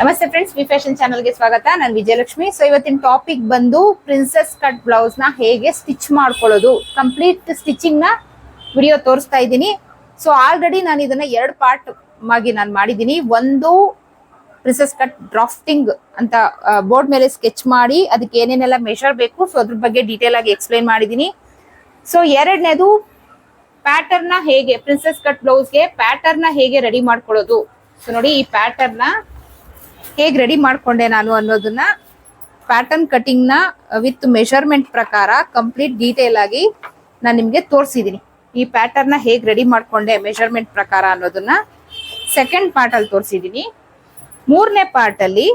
ನಮಸ್ತೆ friends V fashion ಚಾನಲ್ಗೆ ಸ್ವಾಗತ. ನಾನು ವಿಜಯಲಕ್ಷ್ಮಿ. ಸೊ ಇವತ್ತಿನ ಟಾಪಿಕ್ ಬಂದು ಪ್ರಿನ್ಸೆಸ್ ಕಟ್ ಬ್ಲೌಸ್ನ ಹೇಗೆ ಸ್ಟಿಚ್ ಮಾಡ್ಕೊಳ್ಳೋದು. ಕಂಪ್ಲೀಟ್ ಸ್ಟಿಚಿಂಗ್ನ ವಿಡಿಯೋ ತೋರಿಸ್ತಾ ಇದ್ದೀನಿ. ಸೊ ಆಲ್ರೆಡಿ ನಾನು ಇದನ್ನ ಎರಡು ಪಾರ್ಟ್ ಆಗಿ ನಾನು ಮಾಡಿದ್ದೀನಿ. ಒಂದು ಪ್ರಿನ್ಸೆಸ್ ಕಟ್ ಡ್ರಾಫ್ಟಿಂಗ್ ಅಂತ ಬೋರ್ಡ್ ಮೇಲೆ ಸ್ಕೆಚ್ ಮಾಡಿ, ಅದಕ್ಕೆ ಏನೇನೆಲ್ಲ ಮೆಷರ್ ಬೇಕು. ಸೊ ಅದ್ರ ಬಗ್ಗೆ ಡೀಟೇಲ್ ಆಗಿ ಎಕ್ಸ್ಪ್ಲೈನ್ ಮಾಡಿದ್ದೀನಿ. ಸೊ ಎರಡನೇದು ಪ್ಯಾಟರ್ನ್ ಹೇಗೆ ಪ್ರಿನ್ಸೆಸ್ ಕಟ್ ಬ್ಲೌಸ್ಗೆ ಪ್ಯಾಟರ್ನ್ ಹೇಗೆ ರೆಡಿ ಮಾಡ್ಕೊಳ್ಳೋದು. ಸೊ ನೋಡಿ ಈ ಪ್ಯಾಟರ್ನ್ ಹೇಗೆ ರೆಡಿ ಮಾಡ್ಕೊಂಡೆ ನಾನು ಅನ್ನೋದನ್ನ ಪ್ಯಾಟರ್ನ್ ಕಟಿಂಗ್ನ ವಿತ್ ಮೆಷರ್ಮೆಂಟ್ ಪ್ರಕಾರ ಕಂಪ್ಲೀಟ್ ಡೀಟೇಲ್ ಆಗಿ ನಾನು ನಿಮಗೆ ತೋರಿಸಿದೀನಿ. ಈ ಪ್ಯಾಟರ್ನ್ ಹೇಗೆ ರೆಡಿ ಮಾಡ್ಕೊಂಡೆ ಮೆಷರ್ಮೆಂಟ್ ಪ್ರಕಾರ ಅನ್ನೋದನ್ನ ಸೆಕೆಂಡ್ ಪಾರ್ಟ್ ಅಲ್ಲಿ ತೋರಿಸಿದೀನಿ. ಮೂರನೇ ಪಾರ್ಟ್ ಅಲ್ಲಿ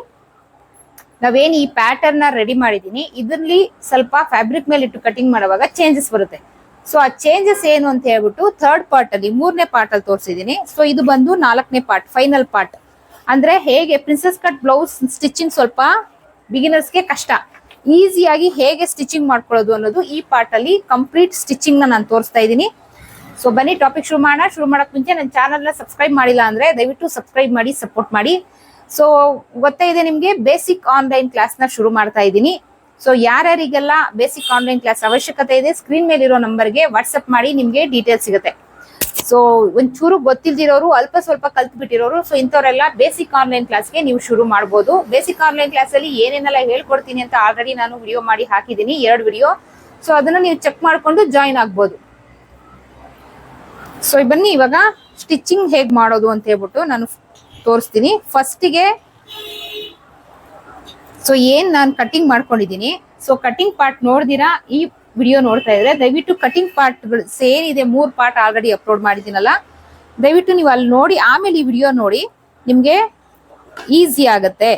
ನಾವೇನ್ ಈ ಪ್ಯಾಟರ್ನ್ನ ರೆಡಿ ಮಾಡಿದ್ದೀನಿ ಇದರಲ್ಲಿ ಸ್ವಲ್ಪ ಫ್ಯಾಬ್ರಿಕ್ ಮೇಲೆ ಇಟ್ಟು ಕಟಿಂಗ್ ಮಾಡುವಾಗ ಚೇಂಜಸ್ ಬರುತ್ತೆ. ಸೊ ಆ ಚೇಂಜಸ್ ಏನು ಅಂತ ಹೇಳ್ಬಿಟ್ಟು ಥರ್ಡ್ ಪಾರ್ಟ್ ಅಲ್ಲಿ ಮೂರನೇ ಪಾರ್ಟ್ ಅಲ್ಲಿ ತೋರಿಸಿದೀನಿ. ಸೊ ಇದು ಬಂದು ನಾಲ್ಕನೇ ಪಾರ್ಟ್ ಫೈನಲ್ ಪಾರ್ಟ್ ಅಂದ್ರೆ ಹೇಗೆ ಪ್ರಿನ್ಸೆಸ್ ಕಟ್ ಬ್ಲೌಸ್ ಸ್ಟಿಚಿಂಗ್ ಸ್ವಲ್ಪ ಬಿಗಿನರ್ಸ್ಗೆ ಕಷ್ಟ. ಈಸಿಯಾಗಿ ಹೇಗೆ ಸ್ಟಿಚಿಂಗ್ ಮಾಡ್ಕೊಳ್ಳೋದು ಅನ್ನೋದು ಈ ಪಾರ್ಟ್ ಅಲ್ಲಿ ಕಂಪ್ಲೀಟ್ ಸ್ಟಿಚಿಂಗ್ ನಾನು ತೋರಿಸ್ತಾ ಇದ್ದೀನಿ. ಸೊ ಬನ್ನಿ ಟಾಪಿಕ್ ಶುರು ಮಾಡೋಣ. ಶುರು ಮಾಡಕ್ ಮುಂಚೆ ನನ್ನ ಚಾನಲ್ನ ಸಬ್ಸ್ಕ್ರೈಬ್ ಮಾಡಿಲ್ಲ ಅಂದ್ರೆ ದಯವಿಟ್ಟು ಸಬ್ಸ್ಕ್ರೈಬ್ ಮಾಡಿ ಸಪೋರ್ಟ್ ಮಾಡಿ. ಸೊ ಗೊತ್ತೇ ಇದೆ ನಿಮಗೆ ಬೇಸಿಕ್ ಆನ್ಲೈನ್ ಕ್ಲಾಸ್ನ ಶುರು ಮಾಡ್ತಾ ಇದ್ದೀನಿ. ಸೊ ಯಾರ್ಯಾರಿಗೆಲ್ಲ ಬೇಸಿಕ್ ಆನ್ಲೈನ್ ಕ್ಲಾಸ್ ಅವಶ್ಯಕತೆ ಇದೆ ಸ್ಕ್ರೀನ್ ಮೇಲಿರೋ ನಂಬರ್ಗೆ ವಾಟ್ಸಪ್ ಮಾಡಿ, ನಿಮಗೆ ಡೀಟೇಲ್ಸ್ ಸಿಗುತ್ತೆ. ಸೊ ಒಂಚೂರು ಗೊತ್ತಿಲ್ದಿರೋರು, ಅಲ್ಪ ಸ್ವಲ್ಪ ಕಲ್ತ್ ಬಿಟ್ಟಿರೋರು ಸೊ ಇಂಥವರೆಲ್ಲ ಬೇಸಿಕ್ ಆನ್ಲೈನ್ ಕ್ಲಾಸ್ಗೆ ನೀವು ಶುರು ಮಾಡ್ಬೋದು. ಬೇಸಿಕ್ ಆನ್ಲೈನ್ ಕ್ಲಾಸ್ ಅಲ್ಲಿ ಏನೇನೆಲ್ಲ ಹೇಳ್ಕೊಡ್ತೀನಿ ಅಂತ ಆಲ್ರೆಡಿ ನಾನು ವಿಡಿಯೋ ಮಾಡಿ ಹಾಕಿದ್ದೀನಿ, ಎರಡು ವಿಡಿಯೋ ಸೊ ಅದನ್ನ ನೀವು ಚೆಕ್ ಮಾಡ್ಕೊಂಡು ಜಾಯಿನ್ ಆಗ್ಬೋದು. ಸೊ ಬನ್ನಿ, ಇವಾಗ ಸ್ಟಿಚಿಂಗ್ ಹೇಗೆ ಮಾಡೋದು ಅಂತ ಹೇಳ್ಬಿಟ್ಟು ನಾನು ತೋರಿಸ್ತೀನಿ. ಫಸ್ಟಿಗೆ ಸೊ ಏನು ನಾನು ಕಟ್ಟಿಂಗ್ ಮಾಡ್ಕೊಂಡಿದ್ದೀನಿ? ಸೊ ಕಟ್ಟಿಂಗ್ ಪಾರ್ಟ್ ನೋಡ್ದಿರಾ? ಈ ವಿಡಿಯೋ ನೋಡ್ತಾ ಇದ್ರೆ, ದಯವಿಟ್ಟು ಕಟಿಂಗ್ ಪಾರ್ಟ್ಗಳು ಸೇರಿದೆ, ಮೂರು ಪಾರ್ಟ್ ಆಲ್ರೆಡಿ ಅಪ್ಲೋಡ್ ಮಾಡಿದ್ದೀನಲ್ಲ. ದಯವಿಟ್ಟು ನೀವು ಅಲ್ಲಿ ನೋಡಿ, ಆಮೇಲೆ ಈ ವಿಡಿಯೋ ನೋಡಿ, ನಿಮಗೆ ಈಸಿ ಆಗುತ್ತೆ.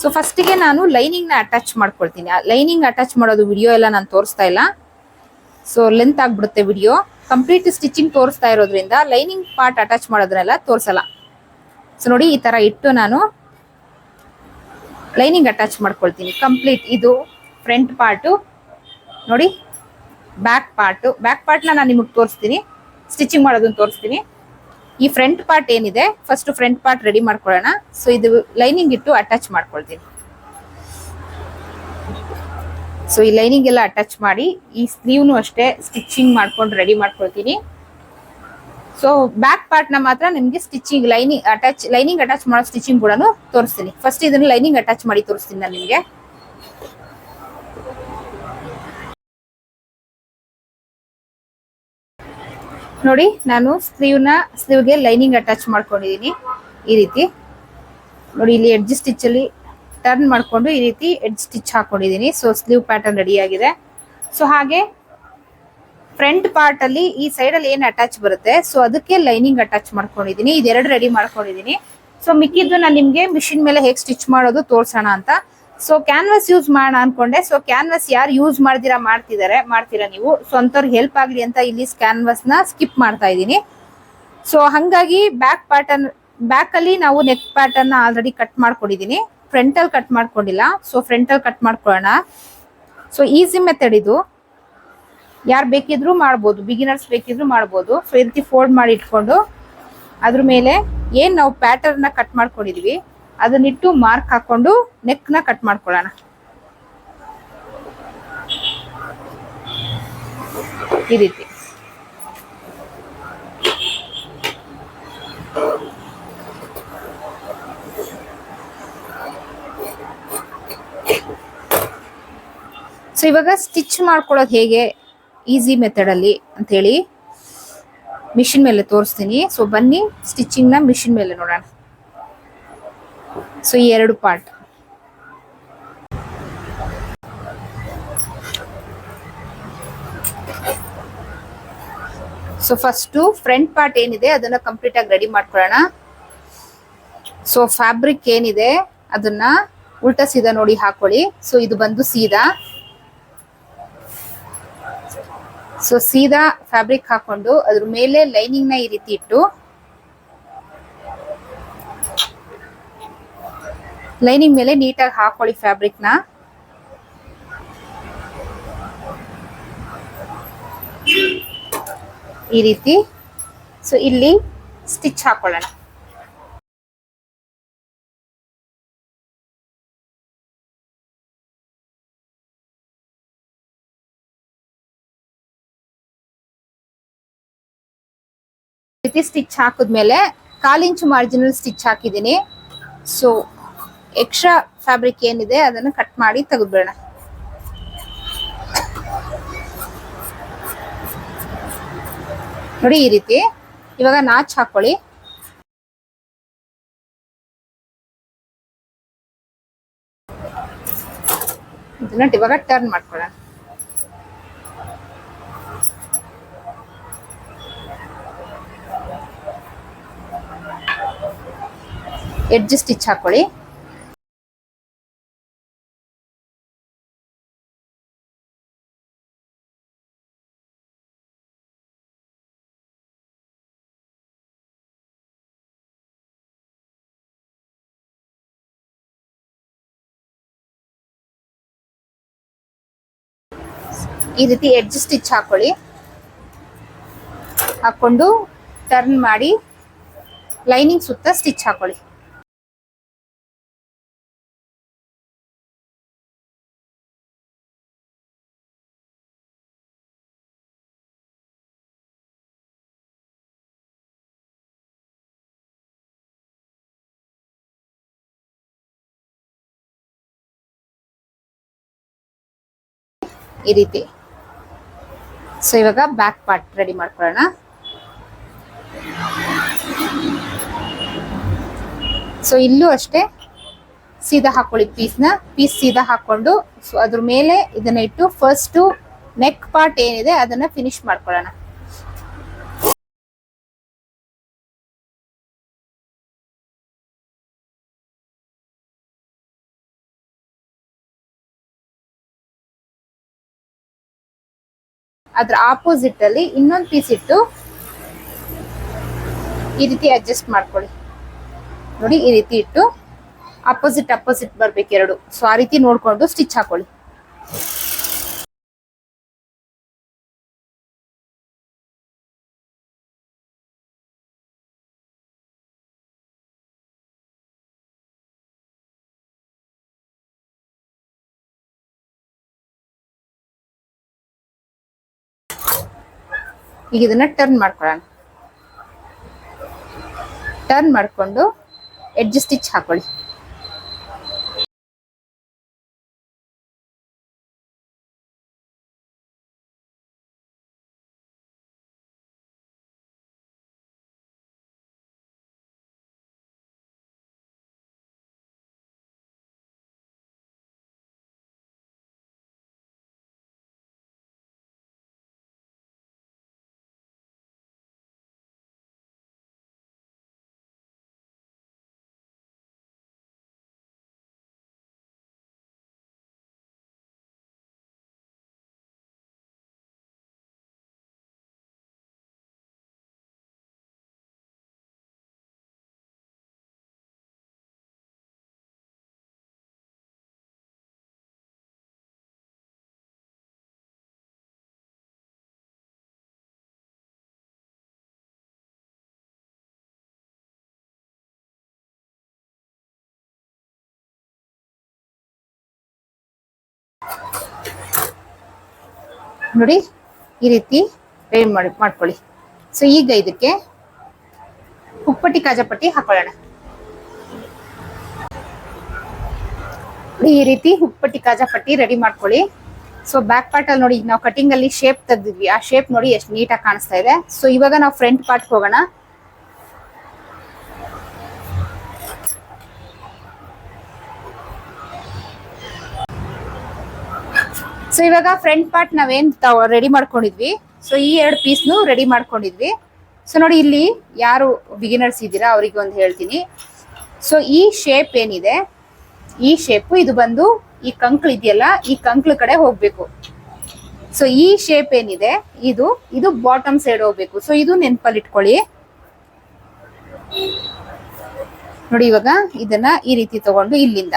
ಸೊ ಫಸ್ಟಿಗೆ ನಾನು ಲೈನಿಂಗ್ನ ಅಟ್ಯಾಚ್ ಮಾಡ್ಕೊಳ್ತೀನಿ. ಲೈನಿಂಗ್ ಅಟ್ಯಾಚ್ ಮಾಡೋದು ವಿಡಿಯೋ ಎಲ್ಲ ನಾನು ತೋರಿಸ್ತಾ ಇಲ್ಲ. ಸೊ ಲೆಂತ್ ಆಗಿಬಿಡುತ್ತೆ ವಿಡಿಯೋ. ಕಂಪ್ಲೀಟ್ ಸ್ಟಿಚಿಂಗ್ ತೋರಿಸ್ತಾ ಇರೋದ್ರಿಂದ ಲೈನಿಂಗ್ ಪಾರ್ಟ್ ಅಟ್ಯಾಚ್ ಮಾಡೋದ್ರೆಲ್ಲ ತೋರಿಸಲ್ಲ. ಸೊ ನೋಡಿ, ಈ ತರ ಇಟ್ಟು ನಾನು ಲೈನಿಂಗ್ ಅಟ್ಯಾಚ್ ಮಾಡ್ಕೊಳ್ತೀನಿ. ಕಂಪ್ಲೀಟ್ ಇದು ಫ್ರಂಟ್ ಪಾರ್ಟು ನೋಡಿ ಬ್ಯಾಕ್ ಪಾರ್ಟು ಬ್ಯಾಕ್ ಪಾರ್ಟ್ನ ನಾನು ನಿಮಗೆ ತೋರಿಸ್ತೀನಿ. ಸ್ಟಿಚಿಂಗ್ ಮಾಡೋದನ್ನ ತೋರಿಸ್ತೀನಿ. ಈ ಫ್ರಂಟ್ ಪಾರ್ಟ್ ಏನಿದೆ ಫಸ್ಟ್ ಫ್ರಂಟ್ ಪಾರ್ಟ್ ರೆಡಿ ಮಾಡ್ಕೊಳ್ಳೋಣ. ಸೊ ಇದು ಲೈನಿಂಗ್ ಇಟ್ಟು ಅಟ್ಯಾಚ್ ಮಾಡ್ಕೊಳ್ತೀನಿ. ಸೊ ಈ ಲೈನಿಂಗ್ ಎಲ್ಲ ಅಟ್ಯಾಚ್ ಮಾಡಿ, ಈ ಸ್ಲೀವ್ನು ಅಷ್ಟೇ ಸ್ಟಿಚಿಂಗ್ ಮಾಡ್ಕೊಂಡು ರೆಡಿ ಮಾಡ್ಕೊಳ್ತೀನಿ. ಸೊ ಬ್ಯಾಕ್ ಪಾರ್ಟ್ನ ಮಾತ್ರ ನಿಮಗೆ stitching lining attach lining attach ಮಾಡೋ ಸ್ಟಿಚಿಂಗ್ ಕೂಡ ತೋರಿಸ್ತೀನಿ. ಫಸ್ಟ್ ಇದನ್ನ ಲೈನಿಂಗ್ ಅಟ್ಯಾಚ್ ಮಾಡಿ ತೋರಿಸ್ತೀನಿ ನಾನು ನಿಮ್ಗೆ. ನೋಡಿ, ನಾನು ಸ್ಲೀವ್ನ, ಸ್ಲೀವ್ಗೆ ಲೈನಿಂಗ್ ಅಟ್ಯಾಚ್ ಮಾಡ್ಕೊಂಡಿದ್ದೀನಿ ಈ ರೀತಿ. ನೋಡಿ, ಇಲ್ಲಿ ಎಡ್ಜ್ ಸ್ಟಿಚ್ಚಲ್ಲಿ ಟರ್ನ್ ಮಾಡಿಕೊಂಡು ಈ ರೀತಿ ಎಡ್ಜ್ ಸ್ಟಿಚ್ ಹಾಕೊಂಡಿದ್ದೀನಿ ಸೊ ಸ್ಲೀವ್ ಪ್ಯಾಟರ್ನ್ ರೆಡಿ ಆಗಿದೆ. ಸೊ ಹಾಗೆ ಫ್ರಂಟ್ ಪಾರ್ಟ್ ಅಲ್ಲಿ ಈ ಸೈಡ್ ಅಲ್ಲಿ ಏನ್ ಅಟ್ಯಾಚ್ ಬರುತ್ತೆ ಸೊ ಅದಕ್ಕೆ ಲೈನಿಂಗ್ ಅಟ್ಯಾಚ್ ಮಾಡ್ಕೊಂಡಿದ್ದೀನಿ ಇದೆರಡು ರೆಡಿ ಮಾಡ್ಕೊಂಡಿದ್ದೀನಿ ಸೊ ಮಿಕ್ಕಿದ್ದು ನಾನು ನಿಮಗೆ ಮಿಷಿನ್ ಮೇಲೆ ಹೇಗೆ ಸ್ಟಿಚ್ ಮಾಡೋದು ತೋರಿಸೋಣ ಅಂತ ಸೊ ಕ್ಯಾನ್ವಾಸ್ ಯೂಸ್ ಮಾಡೋಣ ಅನ್ಕೊಂಡೆ. ಸೊ ಕ್ಯಾನ್ವಾಸ್ ಯಾರು ಯೂಸ್ ಮಾಡ್ದಿರಾ ಮಾಡ್ತಿದ್ದಾರೆ ಮಾಡ್ತೀರಾ ನೀವು. ಸೊ ಹೆಲ್ಪ್ ಆಗಲಿ ಅಂತ ಇಲ್ಲಿ ಕ್ಯಾನ್ವಾಸ್ನ ಸ್ಕಿಪ್ ಮಾಡ್ತಾ ಇದ್ದೀನಿ. ಸೊ ಹಂಗಾಗಿ ಬ್ಯಾಕ್ ಪ್ಯಾಟರ್ನ್ ಬ್ಯಾಕ್ ಅಲ್ಲಿ ನಾವು ನೆಕ್ ಪ್ಯಾಟರ್ನ್ ಆಲ್ರೆಡಿ ಕಟ್ ಮಾಡ್ಕೊಂಡಿದ್ದೀನಿ ಫ್ರಂಟ್ ಅಲ್ಲಿ ಕಟ್ ಮಾಡ್ಕೊಂಡಿಲ್ಲ. ಸೊ ಫ್ರಂಟ್ ಅಲ್ಲಿ ಕಟ್ ಮಾಡ್ಕೊಳ್ಳೋಣ. ಸೊ ಈಸಿ ಮೆಥಡ್ ಇದು. ಯಾರು ಬೇಕಿದ್ರು ಮಾಡ್ಬೋದು. ಬಿಗಿನರ್ಸ್ ಬೇಕಿದ್ರು ಮಾಡ್ಬೋದು. ಸೊ ಈ ಫೋಲ್ಡ್ ಮಾಡಿ ಇಟ್ಕೊಂಡು, ಅದ್ರ ಮೇಲೆ ಏನು ನಾವು ಪ್ಯಾಟರ್ನ್ ಕಟ್ ಮಾಡ್ಕೊಂಡಿದೀವಿ. ಅದನ್ನಿಟ್ಟು ಮಾರ್ಕ್ ಹಾಕೊಂಡು ನೆಕ್ನ ಕಟ್ ಮಾಡ್ಕೊಳ್ಳೋಣ. ಈ ರೀತಿ. ಸೊ ಇವಾಗ ಸ್ಟಿಚ್ ಮಾಡ್ಕೊಳ್ಳೋದು ಹೇಗೆ? ಈಸಿ ಮೆಥಡ್ ಅಲ್ಲಿ ಅಂತ ಹೇಳಿ ಮಿಷಿನ್ ಮೇಲೆ ತೋರಿಸ್ತೀನಿ. ಸೊ ಬನ್ನಿ ಸ್ಟಿಚಿಂಗ್ನ ಮಿಷಿನ್ ಮೇಲೆ ನೋಡೋಣ. ಸೊ ಈ ಎರಡು part so first front part ಏನಿದೆ, ಅದನ್ನ ಕಂಪ್ಲೀಟ್ ಆಗಿ ರೆಡಿ ಮಾಡ್ಕೊಳ್ಳೋಣ. ಸೊ ಫ್ಯಾಬ್ರಿಕ್ ಏನಿದೆ, ಅದನ್ನ ಉಲ್ಟಾ ಸೀದಾ ನೋಡಿ ಹಾಕೊಳ್ಳಿ. ಸೊ ಇದು ಬಂದು ಸೀದಾ. ಸೊ ಸೀದಾ ಫ್ಯಾಬ್ರಿಕ್ ಹಾಕೊಂಡು ಅದ್ರ ಮೇಲೆ ಲೈನಿಂಗ್ನ ಈ ರೀತಿ ಇಟ್ಟು ಲೈನಿಂಗ್ ಮೇಲೆ ನೀಟಾಗಿ ಹಾಕೊಳ್ಳಿ ಫ್ಯಾಬ್ರಿಕ್ನ ಈ ರೀತಿ. ಸೊ ಇಲ್ಲಿ ಸ್ಟಿಚ್ ಹಾಕೊಳ್ಳೋಣ. ಸ್ಟಿಚ್ ಹಾಕಿದ್ಮೇಲೆ ಕಾಲಿಂಚು ಮಾರ್ಜಿನಲ್ ಸ್ಟಿಚ್ ಹಾಕಿದ್ದೀನಿ. ಸೊ ಎಕ್ಸ್ಟ್ರಾ ಫ್ಯಾಬ್ರಿಕ್ ಏನಿದೆ ಅದನ್ನು ಕಟ್ ಮಾಡಿ ತೆಗೆದ್ಬಿಡೋಣ. ನೋಡಿ ಈ ರೀತಿ. ಇವಾಗ ನಾಚ್ ಹಾಕೊಳ್ಳಿ. ಇವಾಗ ಟರ್ನ್ ಮಾಡ್ಕೊಳ್ಳೋಣ. ಎಡ್ಜ್ ಸ್ಟಿಚ್ ಹಾಕೊಳ್ಳಿ. ಈ ರೀತಿ ಎಡ್ಜ್ ಸ್ಟಿಚ್ ಹಾಕೊಳ್ಳಿ. ಹಾಕೊಂಡು ಟರ್ನ್ ಮಾಡಿ ಲೈನಿಂಗ್ ಸುತ್ತ ಸ್ಟಿಚ್ ಹಾಕೊಳ್ಳಿ. ಈ ರೀತಿ. ಸೊ ಇವಾಗ ಬ್ಯಾಕ್ ಪಾರ್ಟ್ ರೆಡಿ ಮಾಡ್ಕೊಳ್ಳೋಣ. ಸೊ ಇಲ್ಲೂ ಅಷ್ಟೇ ಸೀದಾ ಹಾಕೊಳ್ಳಿ ಪೀಸ್ನ ಪೀಸ್ ಸೀದಾ ಹಾಕೊಂಡು ಅದ್ರ ಮೇಲೆ ಇದನ್ನ ಇಟ್ಟು ಫಸ್ಟ್ ನೆಕ್ ಪಾರ್ಟ್ ಏನಿದೆ ಅದನ್ನ ಫಿನಿಶ್ ಮಾಡ್ಕೊಳ್ಳೋಣ. ಅದ್ರ ಆಪೋಸಿಟ್ ಅಲ್ಲಿ ಇನ್ನೊಂದು ಪೀಸ್ ಇಟ್ಟು ಈ ರೀತಿ ಅಡ್ಜಸ್ಟ್ ಮಾಡ್ಕೊಳ್ಳಿ. ನೋಡಿ, ಈ ರೀತಿ ಇಟ್ಟು ಅಪೋಸಿಟ್ ಅಪೋಸಿಟ್ ಬರ್ಬೇಕು ಎರಡು. ಸೊ ಆ ರೀತಿ ನೋಡ್ಕೊಂಡು ಸ್ಟಿಚ್ ಹಾಕೊಳ್ಳಿ. ಈಗ ಇದನ್ನ ಟರ್ನ್ ಮಾಡ್ಕೊಳ್ಳೋಣ. ಟರ್ನ್ ಮಾಡಿಕೊಂಡು ಎಡ್ಜ್ ಸ್ಟಿಚ್ ಹಾಕೊಳ್ಳಿ. ನೋಡಿ, ಈ ರೀತಿ ರೆಡಿ ಮಾಡಿ, ಮಾಡ್ಕೊಳ್ಳಿ. ಸೊ ಈಗ ಇದಕ್ಕೆ ಉಪ್ಪಟ್ಟಿ ಕಾಜಾಪಟ್ಟಿ ಹಾಕೊಳ್ಳೋಣ. ಈ ರೀತಿ ಉಪ್ಪಟ್ಟಿ ಕಾಜಾಪಟ್ಟಿ ರೆಡಿ ಮಾಡ್ಕೊಳ್ಳಿ. ಸೊ ಬ್ಯಾಕ್ ಪಾರ್ಟ್ ಅಲ್ಲಿ ನೋಡಿ, ನಾವು ಕಟಿಂಗ್ ಅಲ್ಲಿ ಶೇಪ್ ತೆಗ್ದಿದ್ವಿ. ಆ ಶೇಪ್ ನೋಡಿ ಎಷ್ಟು ನೀಟಾಗಿ ಕಾಣಿಸ್ತಾ ಇದೆ. ಸೊ ಇವಾಗ ನಾವು ಫ್ರಂಟ್ ಪಾರ್ಟ್ ಹೋಗೋಣ. ಇವಾಗ ಫ್ರಂಟ್ ಪಾರ್ಟ್ ನಾವೇನ್ ರೆಡಿ ಮಾಡ್ಕೊಂಡಿದ್ವಿ. ಸೊ ಈ ಎರಡು ಪೀಸ್ನು ರೆಡಿ ಮಾಡ್ಕೊಂಡಿದ್ವಿ. ಸೊ ನೋಡಿ ಇಲ್ಲಿ ಯಾರು ಬಿಗಿನರ್ಸ್ ಇದ್ದೀರಾ ಅವರಿಗೆ ಒಂದು ಹೇಳ್ತೀನಿ. ಸೊ ಈ ಶೇಪ್ ಏನಿದೆ? ಈ ಶೇಪ್ ಇದು ಬಂದು ಈ ಕಂಕ್ಳು ಇದೆಯಲ್ಲ, ಈ ಕಂಕ್ಳು ಕಡೆ ಹೋಗ್ಬೇಕು. ಸೊ ಈ ಶೇಪ್ ಏನಿದೆ? ಇದು ಇದು ಬಾಟಮ್ ಸೈಡ್ ಹೋಗ್ಬೇಕು. ಸೊ ಇದು ನೆನ್ಪಲ್ಲಿ ಇಟ್ಕೊಳ್ಳಿ ನೋಡಿ ಇವಾಗ ಇದನ್ನ ಈ ರೀತಿ ತಗೊಂಡು ಇಲ್ಲಿಂದ.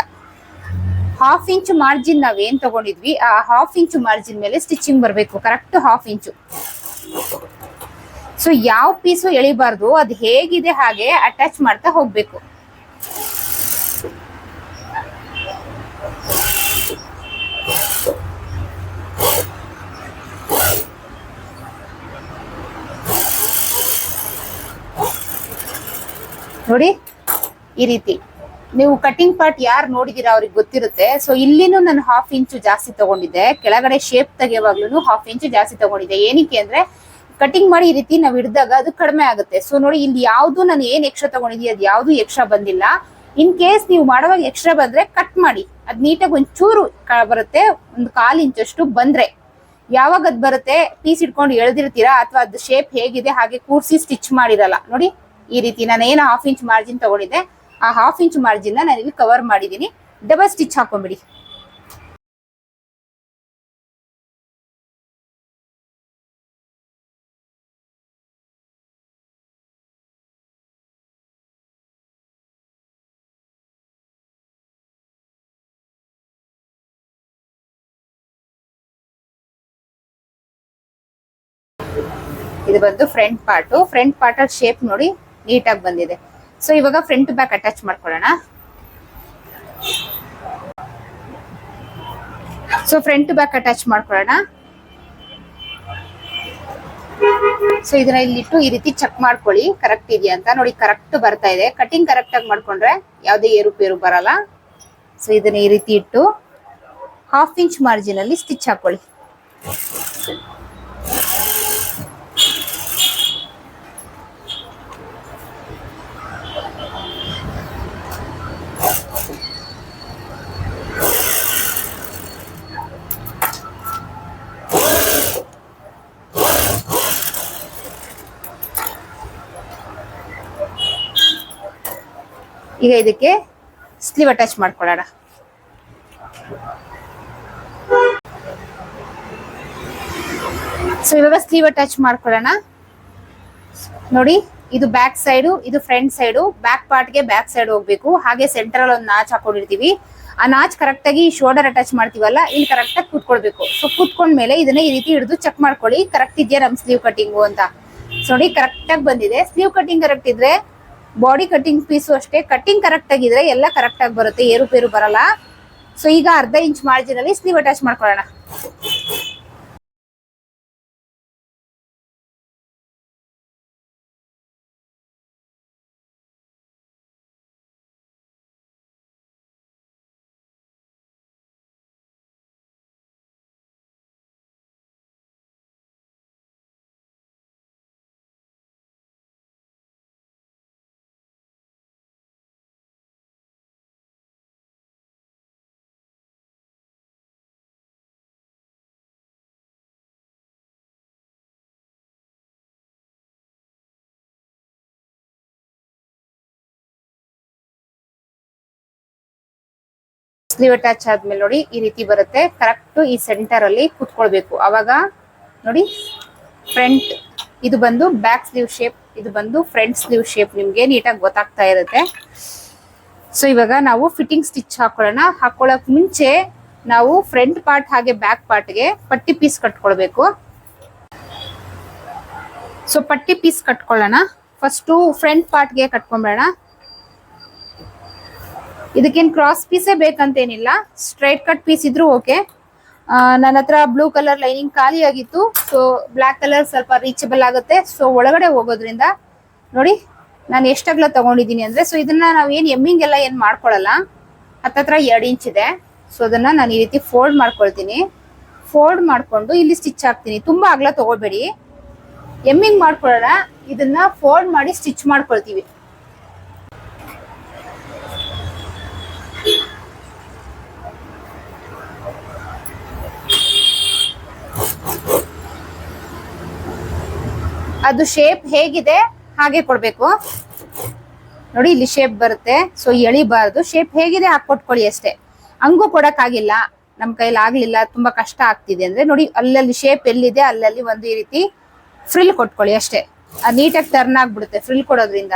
ಹಾಫ್ ಇಂಚ್ ಮಾರ್ಜಿನ್ ನಾವೇನ್ ತಗೊಂಡಿದ್ವಿ, ಆ ಹಾಫ್ ಇಂಚ್ ಮಾರ್ಜಿನ್ ಮೇಲೆ ಸ್ಟಿಚಿಂಗ್ ಬರಬೇಕು ಕರೆಕ್ಟ್ ಹಾಫ್ ಇಂಚು ಸೊ ಯಾವ ಪೀಸು ಎಳಿಬಾರ್ದು, ಅದು ಹೇಗಿದೆ ಹಾಗೆ ಅಟ್ಯಾಚ್ ಮಾಡ್ತಾ ಹೋಗ್ಬೇಕು. ನೋಡಿ, ಈ ರೀತಿ. ನೀವು ಕಟಿಂಗ್ ಪಾರ್ಟ್ ಯಾರು ನೋಡಿದೀರಾ ಅವ್ರಿಗೆ ಗೊತ್ತಿರುತ್ತೆ. ಸೊ ಇಲ್ಲಿನೂ ನಾನು ಹಾಫ್ ಇಂಚು ಜಾಸ್ತಿ ತಗೊಂಡಿದ್ದೆ. ಕೆಳಗಡೆ ಶೇಪ್ ತೆಗೆಯುವಾಗ್ಲೂ ಹಾಫ್ ಇಂಚು ಜಾಸ್ತಿ ತಗೊಂಡಿದ್ದೆ. ಏನಕ್ಕೆ ಅಂದ್ರೆ ಕಟಿಂಗ್ ಮಾಡಿ ಈ ರೀತಿ ನಾವು ಹಿಡಿದಾಗ ಅದು ಕಡಿಮೆ ಆಗುತ್ತೆ. ಸೊ ನೋಡಿ, ಇಲ್ಲಿ ಯಾವುದು ನಾನು ಏನ್ ಎಕ್ಸ್ಟ್ರಾ ತಗೊಂಡಿದ್ದೀವಿ ಅದು ಯಾವುದು ಎಕ್ಸ್ಟ್ರಾ ಬಂದಿಲ್ಲ. ಇನ್ ಕೇಸ್ ನೀವು ಮಾಡುವಾಗ ಎಕ್ಸ್ಟ್ರಾ ಬಂದ್ರೆ ಕಟ್ ಮಾಡಿ. ಅದ್ ನೀಟಾಗಿ ಒಂಚೂರು ಬರುತ್ತೆ. ಒಂದು ಕಾಲು ಇಂಚಷ್ಟು ಬಂದ್ರೆ. ಯಾವಾಗ ಅದ್ ಬರುತ್ತೆ ಪೀಸ್ ಇಟ್ಕೊಂಡು ಎಳ್ದಿರ್ತೀರಾ ಅಥವಾ ಅದ್ ಶೇಪ್ ಹೇಗಿದೆ ಹಾಗೆ ಕೂರ್ಸಿ ಸ್ಟಿಚ್ ಮಾಡಿರಲ್ಲ. ನೋಡಿ, ಈ ರೀತಿ ನಾನು ಏನು ಹಾಫ್ ಇಂಚ್ ಮಾರ್ಜಿನ್ ತಗೊಂಡಿದ್ದೆ. ಆ ಹಾಫ್ ಇಂಚ್ ಮಾರ್ಜಿನ್ ನಾನು ಇಲ್ಲಿ ಕವರ್ ಮಾಡಿದೀನಿ. ಡಬಲ್ ಸ್ಟಿಚ್ ಹಾಕೊಂಡ್ಬಿಡಿ. ಇದು ಬಂದು front part front part shape ನೋಡಿ ನೀಟಾಗಿ ಬಂದಿದೆ. ಸೊ ಇವಾಗ ಫ್ರಂಟ್ ಬ್ಯಾಕ್ ಅಟ್ಯಾಚ್ ಮಾಡ್ಕೊಳ್ಳೋಣ. ಸೊ ಫ್ರಂಟ್ ಬ್ಯಾಕ್ ಅಟ್ಯಾಚ್ ಮಾಡ್ಕೊಳ್ಳೋಣ. ಸೊ ಇದನ್ನ ಇಲ್ಲಿಟ್ಟು ಈ ರೀತಿ ಚೆಕ್ ಮಾಡ್ಕೊಳ್ಳಿ. ಕರೆಕ್ಟ್ ಇದೆಯಾ ಅಂತ. ನೋಡಿ ಕರೆಕ್ಟ್ ಬರ್ತಾ ಇದೆ. ಕಟಿಂಗ್ ಕರೆಕ್ಟ್ ಆಗಿ ಮಾಡ್ಕೊಂಡ್ರೆ ಯಾವುದೇ ಏರುಪೇರು ಬರಲ್ಲ. ಸೊ ಇದನ್ನ ಈ ರೀತಿ ಇಟ್ಟು ಹಾಫ್ ಇಂಚ್ ಮಾರ್ಜಿನ್ ಅಲ್ಲಿ ಸ್ಟಿಚ್ ಹಾಕೊಳ್ಳಿ. ಈಗ ಇದಕ್ಕೆ ಸ್ಲೀವ್ ಅಟ್ಯಾಚ್ ಮಾಡ್ಕೊಳ್ಳೋಣ. ಸೊ ಇವಾಗ ಸ್ಲೀವ್ ಅಟ್ಯಾಚ್ ಮಾಡ್ಕೊಳ್ಳೋಣ. ನೋಡಿ, ಇದು ಬ್ಯಾಕ್ ಸೈಡು ಇದು ಫ್ರಂಟ್ ಸೈಡು ಬ್ಯಾಕ್ ಪಾರ್ಟ್ಗೆ ಬ್ಯಾಕ್ ಸೈಡ್ ಹೋಗ್ಬೇಕು. ಹಾಗೆ ಸೆಂಟ್ರಲ್ ಒಂದು ನಾಚ್ ಹಾಕೊಂಡಿರ್ತೀವಿ. ಆ ನಾಚ್ ಕರೆಕ್ಟ್ ಆಗಿ ಶೋಲ್ಡರ್ ಅಟ್ಯಾಚ್ ಮಾಡ್ತೀವಲ್ಲ, ಇಲ್ಲಿ ಕರೆಕ್ಟ್ ಆಗಿ ಕುತ್ಕೊಳ್ಬೇಕು. ಸೊ ಕೂತ್ಕೊಂಡ್ಮೇಲೆ ಇದನ್ನ ಈ ರೀತಿ ಹಿಡಿದು ಚೆಕ್ ಮಾಡ್ಕೊಳ್ಳಿ. ಕರೆಕ್ಟ್ ಇದೆಯಾ ನಮ್ ಸ್ಲೀವ್ ಕಟಿಂಗು ಅಂತ. ಸೊ ನೋಡಿ ಕರೆಕ್ಟ್ ಆಗಿ ಬಂದಿದೆ. ಸ್ಲೀವ್ ಕಟಿಂಗ್ ಕರೆಕ್ಟ್ ಇದ್ರೆ ಬಾಡಿ ಕಟಿಂಗ್ ಪೀಸು ಅಷ್ಟೇ. ಕಟಿಂಗ್ ಕರೆಕ್ಟ್ ಆಗಿದ್ರೆ ಎಲ್ಲ ಕರೆಕ್ಟ್ ಆಗಿ ಬರುತ್ತೆ. ಏರುಪೇರು ಬರಲ್ಲ. ಸೊ ಈಗ ಅರ್ಧ ಇಂಚ್ ಮಾರ್ಜಿನ್ ಅಲ್ಲಿ ಸ್ಲೀವ್ ಅಟ್ಯಾಚ್ ಮಾಡ್ಕೊಳ್ಳೋಣ. ಸ್ಲೀವ್ ಅಟ್ಯಾಚ್ ಆದ್ಮೇಲೆ ನೋಡಿ ಈ ರೀತಿ ಬರುತ್ತೆ. ಕರೆಕ್ಟ್ ಈ ಸೆಂಟರ್ ಅಲ್ಲಿ ಕುತ್ಕೊಳ್ಬೇಕು. ಅವಾಗ ನೋಡಿ ಫ್ರಂಟ್ ಇದು ಬಂದು ಬ್ಯಾಕ್ ಸ್ಲೀವ್ ಶೇಪ್ ಇದು ಬಂದು ಫ್ರಂಟ್ ಸ್ಲೀವ್ ಶೇಪ್ ನಿಮ್ಗೆ ನೀಟಾಗಿ ಗೊತ್ತಾಗ್ತಾ ಇರುತ್ತೆ. ಸೊ ಇವಾಗ ನಾವು ಫಿಟ್ಟಿಂಗ್ ಸ್ಟಿಚ್ ಹಾಕೊಳ್ಳೋಣ. ಹಾಕೊಳ್ಳೋಕ್ ಮುಂಚೆ ನಾವು ಫ್ರಂಟ್ ಪಾರ್ಟ್ ಹಾಗೆ ಬ್ಯಾಕ್ ಪಾರ್ಟ್ಗೆ ಪಟ್ಟಿ ಪೀಸ್ ಕಟ್ಕೊಳ್ಬೇಕು. ಸೊ ಪಟ್ಟಿ ಪೀಸ್ ಕಟ್ಕೊಳ್ಳೋಣ. ಫಸ್ಟು ಫ್ರಂಟ್ ಪಾರ್ಟ್ಗೆ ಕಟ್ಕೊಂಬೇಡ ಇದಕ್ಕೇನು ಕ್ರಾಸ್ ಪೀಸೇ ಬೇಕಂತೇನಿಲ್ಲ. ಸ್ಟ್ರೈಟ್ ಕಟ್ ಪೀಸ್ ಇದ್ರೂ ಓಕೆ ನನ್ನ ಹತ್ರ ಬ್ಲೂ ಕಲರ್ ಲೈನಿಂಗ್ ಖಾಲಿ ಆಗಿತ್ತು. ಸೊ ಬ್ಲ್ಯಾಕ್ ಕಲರ್ ಸ್ವಲ್ಪ ರೀಚಬಲ್ ಆಗುತ್ತೆ. ಸೊ ಒಳಗಡೆ ಹೋಗೋದ್ರಿಂದ ನೋಡಿ, ನಾನು ಎಷ್ಟಾಗ್ಲ ತಗೊಂಡಿದ್ದೀನಿ ಅಂದರೆ ಸೊ ಇದನ್ನ ನಾವು ಏನು ಎಮ್ಮಿಂಗ್ ಎಲ್ಲ ಏನು ಮಾಡ್ಕೊಳ್ಳಲ್ಲ ಹತ್ತತ್ರ ಎರಡು ಇಂಚ್ ಇದೆ. ಸೊ ಅದನ್ನ ನಾನು ಈ ರೀತಿ ಫೋಲ್ಡ್ ಮಾಡ್ಕೊಳ್ತೀನಿ. ಫೋಲ್ಡ್ ಮಾಡಿಕೊಂಡು ಇಲ್ಲಿ ಸ್ಟಿಚ್ ಹಾಕ್ತೀನಿ. ತುಂಬ ಅಗಲ ತಗೋಬೇಡಿ. ಎಮ್ಮಿಂಗ್ ಮಾಡ್ಕೊಳ್ಳೋಣ ಇದನ್ನ ಫೋಲ್ಡ್ ಮಾಡಿ ಸ್ಟಿಚ್ ಮಾಡ್ಕೊಳ್ತೀವಿ. ಅದು ಶೇಪ್ ಹೇಗಿದೆ, ಹಾಗೆ ಕೊಡಬೇಕು. ನೋಡಿ, ಇಲ್ಲಿ ಶೇಪ್ ಬರುತ್ತೆ. ಸೊ ಎಳಿಬಾರದು. ಶೇಪ್ ಹೇಗಿದೆ ಹಾಕೊಟ್ಕೊಳ್ಳಿ ಅಷ್ಟೇ. ಹಂಗೂ ಕೊಡಕ್ಕಾಗಿಲ್ಲ. ನಮ್ಮ ಕೈಲಿ ಆಗ್ಲಿಲ್ಲ, ತುಂಬಾ ಕಷ್ಟ ಆಗ್ತಿದೆ ಅಂದ್ರೆ, ನೋಡಿ, ಅಲ್ಲಲ್ಲಿ ಶೇಪ್ ಎಲ್ಲಿದೆ, ಅಲ್ಲಲ್ಲಿ ಒಂದು ಈ ರೀತಿ ಫ್ರಿಲ್ ಕೊಟ್ಕೊಳ್ಳಿ ಅಷ್ಟೇ. ನೀಟಾಗಿ ಟರ್ನ್ ಆಗ್ಬಿಡುತ್ತೆ ಫ್ರಿಲ್ ಕೊಡೋದ್ರಿಂದ.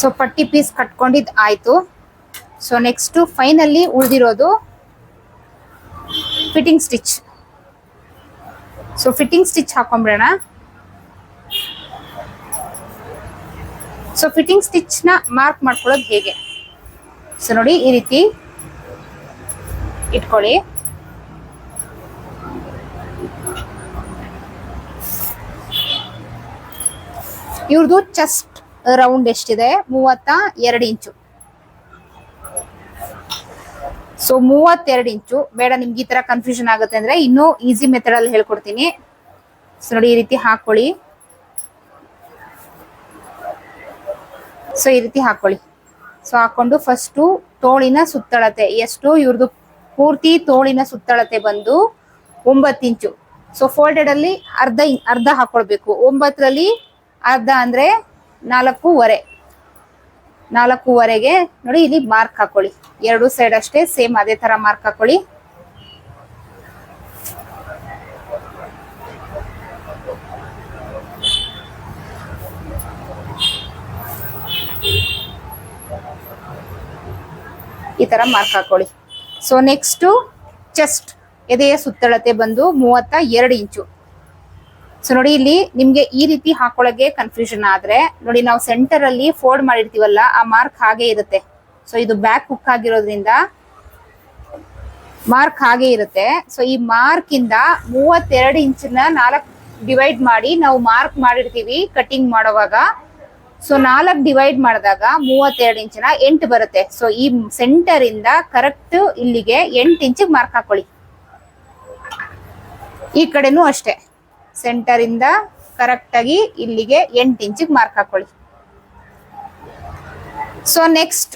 ಸೊ ಪಟ್ಟಿ ಪೀಸ್ ಕಟ್ಕೊಂಡಿದ್ ಆಯ್ತು. ಸೊ ನೆಕ್ಸ್ಟ್ ಫೈನಲ್ಲಿ ಉಳಿದಿರೋದು fitting stitch so fitting stitch ಹಾಕೊಂಬಿಡೋಣ. So fitting ಸ್ಟಿಚ್ನ ಮಾರ್ಕ್ ಮಾಡ್ಕೊಳ್ಳೋದು ಹೇಗೆ? ಸೊ ನೋಡಿ ಈ ರೀತಿ ಇಟ್ಕೊಳ್ಳಿ. ಇವ್ರದ್ದು ಚೆಸ್ಟ್ ರೌಂಡ್ ಎಷ್ಟಿದೆ? ಮೂವತ್ತ ಎರಡು ಇಂಚು. ಸೊ ಮೂವತ್ತೆರಡು ಇಂಚು. ಬೇಡ, ನಿಮ್ಗೆ ಈ ತರ ಕನ್ಫ್ಯೂಷನ್ ಆಗುತ್ತೆ ಅಂದ್ರೆ ಇನ್ನೂ ಈಸಿ ಮೆಥಡ್ ಅಲ್ಲಿ ಹೇಳ್ಕೊಡ್ತೀನಿ. ಸೊ ನೋಡಿ, ಈ ರೀತಿ ಹಾಕೊಳ್ಳಿ. ಸೊ ಈ ರೀತಿ ಹಾಕೊಳ್ಳಿ. ಸೊ ಹಾಕೊಂಡು ಫಸ್ಟು ತೋಳಿನ ಸುತ್ತಳತೆ. ಎಷ್ಟು? ಇವ್ರದ್ದು ಪೂರ್ತಿ ತೋಳಿನ ಸುತ್ತಳತೆ ಬಂದು ಒಂಬತ್ತು ಇಂಚು. ಸೊ ಫೋಲ್ಡೆಡ್ ಅಲ್ಲಿ ಅರ್ಧ ಅರ್ಧ ಹಾಕೊಳ್ಬೇಕು. ಒಂಬತ್ತರಲ್ಲಿ ಅರ್ಧ ಅಂದ್ರೆ ನಾಲ್ಕೂವರೆ. ನಾಲ್ಕೂವರೆಗೆ ನೋಡಿ ಇಲ್ಲಿ ಮಾರ್ಕ್ ಹಾಕೊಳ್ಳಿ. ಎರಡು ಸೈಡ್ ಅಷ್ಟೇ ಸೇಮ್ ಅದೇ ತರ ಮಾರ್ಕ್ ಹಾಕೊಳ್ಳಿ. ಈ ತರ ಮಾರ್ಕ್ ಹಾಕೊಳ್ಳಿ. ಸೊ ನೆಕ್ಸ್ಟ್ ಚೆಸ್ಟ್ ಎದೆಯ ಸುತ್ತಳತೆ ಬಂದು ಮೂವತ್ತ ಎರಡು ಇಂಚು. ಸೊ ನೋಡಿ ಇಲ್ಲಿ ನಿಮ್ಗೆ ಈ ರೀತಿ ಹಾಕೊಳಗೆ ಕನ್ಫ್ಯೂಷನ್ ಆದ್ರೆ, ನೋಡಿ ನಾವು ಸೆಂಟರ್ ಅಲ್ಲಿ ಫೋಲ್ಡ್ ಮಾಡಿರ್ತೀವಲ್ಲ, ಆ ಮಾರ್ಕ್ ಹಾಗೆ ಇರುತ್ತೆ. ಸೊ ಇದು ಬ್ಯಾಕ್ ಹುಕ್ ಆಗಿರೋದ್ರಿಂದ ಮಾರ್ಕ್ ಹಾಗೆ ಇರುತ್ತೆ. ಸೊ ಈ ಮಾರ್ಕ್ ಇಂದ ಮೂವತ್ತೆರಡು ಇಂಚನ್ನ ನಾಲ್ಕು ಡಿವೈಡ್ ಮಾಡಿ ನಾವು ಮಾರ್ಕ್ ಮಾಡಿರ್ತೀವಿ ಕಟಿಂಗ್ ಮಾಡುವಾಗ. ಸೊ ನಾಲ್ಕು ಡಿವೈಡ್ ಮಾಡಿದಾಗ ಮೂವತ್ತೆರಡು ಇಂಚಿನ ಎಂಟು ಬರುತ್ತೆ. ಸೊ ಈ ಸೆಂಟರ್ ಇಂದ ಕರೆಕ್ಟ್ ಇಲ್ಲಿಗೆ ಎಂಟು ಇಂಚಿಗೆ ಮಾರ್ಕ್ ಹಾಕೊಳ್ಳಿ. ಈ ಕಡೆನೂ ಅಷ್ಟೇ. ಸೆಂಟರ್ ಇಂದ ಕರೆಕ್ಟ್ ಆಗಿ ಇಲ್ಲಿಗೆ ಎಂಟು ಇಂಚಿಗೆ ಮಾರ್ಕ್ ಹಾಕೊಳ್ಳಿ. So next